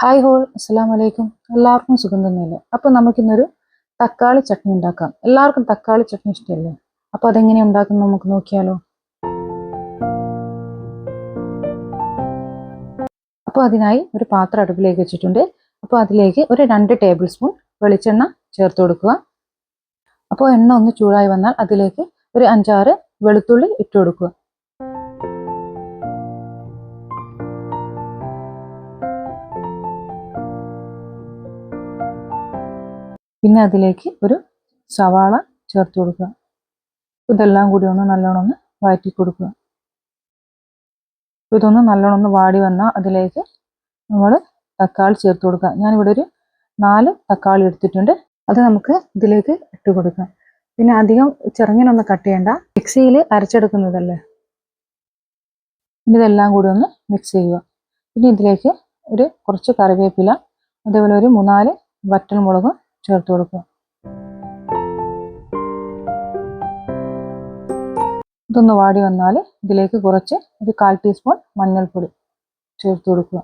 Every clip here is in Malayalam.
ഹായ് ഹോൾ അസ്സലാം വലൈക്കും എല്ലാവർക്കും സുഖം തന്നെയല്ലേ? അപ്പോൾ നമുക്കിന്നൊരു തക്കാളി ചട്നി ഉണ്ടാക്കാം. എല്ലാവർക്കും തക്കാളി ചട്നി ഇഷ്ടമല്ലേ അപ്പോൾ അതെങ്ങനെ ഉണ്ടാക്കുന്നത് നമുക്ക് നോക്കിയാലോ? അപ്പോൾ അതിനായി ഒരു പാത്രം അടുപ്പിലേക്ക് വെച്ചിട്ടുണ്ട്. അപ്പോൾ അതിലേക്ക് ഒരു രണ്ട് ടേബിൾ സ്പൂൺ വെളിച്ചെണ്ണ ചേർത്ത് കൊടുക്കുക. അപ്പോൾ എണ്ണ ഒന്ന് ചൂടായി വന്നാൽ അതിലേക്ക് ഒരു അഞ്ചാറ് വെളുത്തുള്ളി ഇട്ട് കൊടുക്കുക. പിന്നെ അതിലേക്ക് ഒരു സവാള ചേർത്ത് കൊടുക്കുക. ഇതെല്ലാം കൂടി ഒന്ന് നല്ലോണം ഒന്ന് വഴറ്റി കൊടുക്കുക. ഇതൊന്ന് നല്ലോണം ഒന്ന് വാടി വന്നാൽ അതിലേക്ക് നമ്മൾ തക്കാളി ചേർത്ത് കൊടുക്കുക. ഞാനിവിടെ ഒരു നാല് തക്കാളി എടുത്തിട്ടുണ്ട്. അത് നമുക്ക് ഇതിലേക്ക് ഇട്ട് കൊടുക്കാം. പിന്നെ അധികം ചെറുങ്ങനൊന്ന് കട്ട് ചെയ്യണ്ട. മിക്സിയിൽ അരച്ചെടുക്കുന്നതല്ലേ? ഇതെല്ലാം കൂടി ഒന്ന് മിക്സ് ചെയ്യുക. പിന്നെ ഇതിലേക്ക് ഒരു കുറച്ച് കറിവേപ്പില അതേപോലെ ഒരു മൂന്നാൽ വറ്റൽമുളകും ചേർത്ത് കൊടുക്കുക. ഇതൊന്ന് വാടി വന്നാൽ ഇതിലേക്ക് കുറച്ച് ഒരു കാൽ ടീസ്പൂൺ മഞ്ഞൾപ്പൊടി ചേർത്ത് കൊടുക്കുക.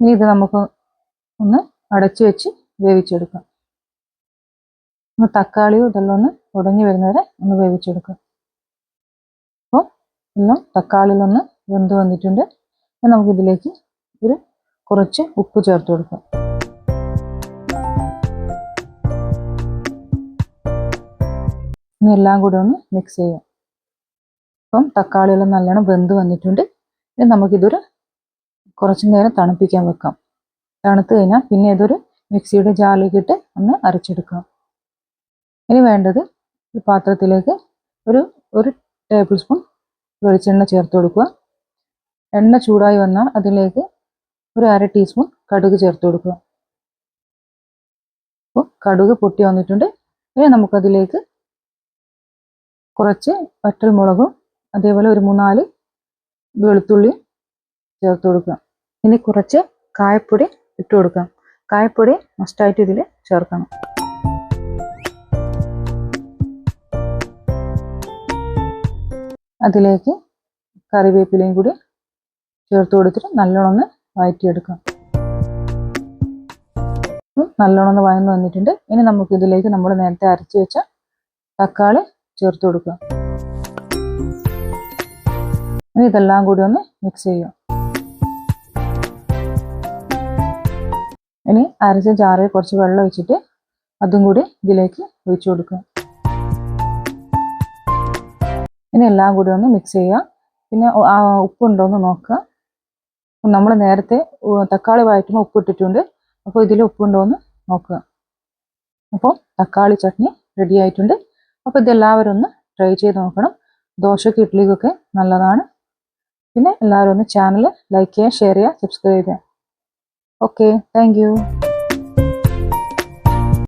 ഇനി ഇത് നമുക്ക് ഒന്ന് അടച്ചു വെച്ച് വേവിച്ചെടുക്കാം. ഒന്ന് തക്കാളിയും ഇതെല്ലാം ഒന്ന് ഉടഞ്ഞു വരുന്നവരെ ഒന്ന് വേവിച്ചെടുക്കാം. അപ്പോൾ എല്ലാം തക്കാളിയിലൊന്ന് വെന്ത് വന്നിട്ടുണ്ട്. നമുക്കിതിലേക്ക് ഒരു കുറച്ച് ഉപ്പ് ചേർത്ത് കൊടുക്കുക എല്ലാം കൂടി ഒന്ന് മിക്സ് ചെയ്യാം. അപ്പം തക്കാളിയെല്ലാം നല്ലോണം വെന്ത് വന്നിട്ടുണ്ട്. ഇനി നമുക്കിതൊരു കുറച്ച് നേരം തണുപ്പിക്കാൻ വെക്കാം. തണുത്ത് കഴിഞ്ഞാൽ പിന്നെ ഇതൊരു മിക്സിയുടെ ജാലിക്കിട്ട് ഒന്ന് അരച്ചെടുക്കാം. ഇനി വേണ്ടത് ഒരു പാത്രത്തിലേക്ക് ഒരു ഒരു ടേബിൾ സ്പൂൺ വെളിച്ചെണ്ണ ചേർത്ത് കൊടുക്കുക. എണ്ണ ചൂടായി വന്നാൽ അതിലേക്ക് ഒരു അര ടീസ്പൂൺ കടുക് ചേർത്ത് കൊടുക്കുക. അപ്പോൾ കടുക് പൊട്ടി വന്നിട്ടുണ്ട്. ഇനി നമുക്കതിലേക്ക് കുറച്ച് വറ്റൽമുളകും അതേപോലെ ഒരു മൂന്നാൽ വെളുത്തുള്ളി ചേർത്ത് കൊടുക്കുക. ഇനി കുറച്ച് കായപ്പൊടി ഇട്ട് കൊടുക്കാം കായപ്പൊടി മസ്റ്റായിട്ട് ഇതിൽ ചേർക്കണം. അതിലേക്ക് കറിവേപ്പിലയും കൂടി ചേർത്ത് കൊടുത്തിട്ട് നല്ലോണം വഴറ്റിയെടുക്കാം നല്ലോണം ഒന്ന് വഴന്ന് വന്നിട്ടുണ്ട്. ഇനി നമുക്ക് ഇതിലേക്ക് നമ്മൾ നേരത്തെ അരച്ച് വെച്ച തക്കാളി ചേർത്ത് കൊടുക്കുക ഇനി ഇതെല്ലാം കൂടി ഒന്ന് മിക്സ് ചെയ്യാം. ഇനി അരച്ച ചാറിൽ കുറച്ച് വെള്ളം ഒഴിച്ചിട്ട് അതും കൂടി ഇതിലേക്ക് ഒഴിച്ചു കൊടുക്കുക ഇനി എല്ലാം കൂടി ഒന്ന് മിക്സ് ചെയ്യുക പിന്നെ ഉപ്പുണ്ടോ എന്ന് നോക്കുക നമ്മൾ നേരത്തെ തക്കാളി വഴറ്റുമ്പോൾ ഉപ്പ് ഇട്ടിട്ടുണ്ട്. അപ്പോൾ ഇതിൽ ഉപ്പുണ്ടോ എന്ന് നോക്കുക. അപ്പോൾ തക്കാളി ചട്നി റെഡി ആയിട്ടുണ്ട്. അപ്പോൾ ഇതെല്ലാവരും ഒന്ന് ട്രൈ ചെയ്ത് നോക്കണം. ദോശയ്ക്ക് ഇഡ്ഡലിക്കൊക്കെ നല്ലതാണ്. പിന്നെ എല്ലാവരും ഒന്ന് ചാനൽ ലൈക്ക് ചെയ്യുക ഷെയർ ചെയ്യുക സബ്സ്ക്രൈബ് ചെയ്യുക. Okay thank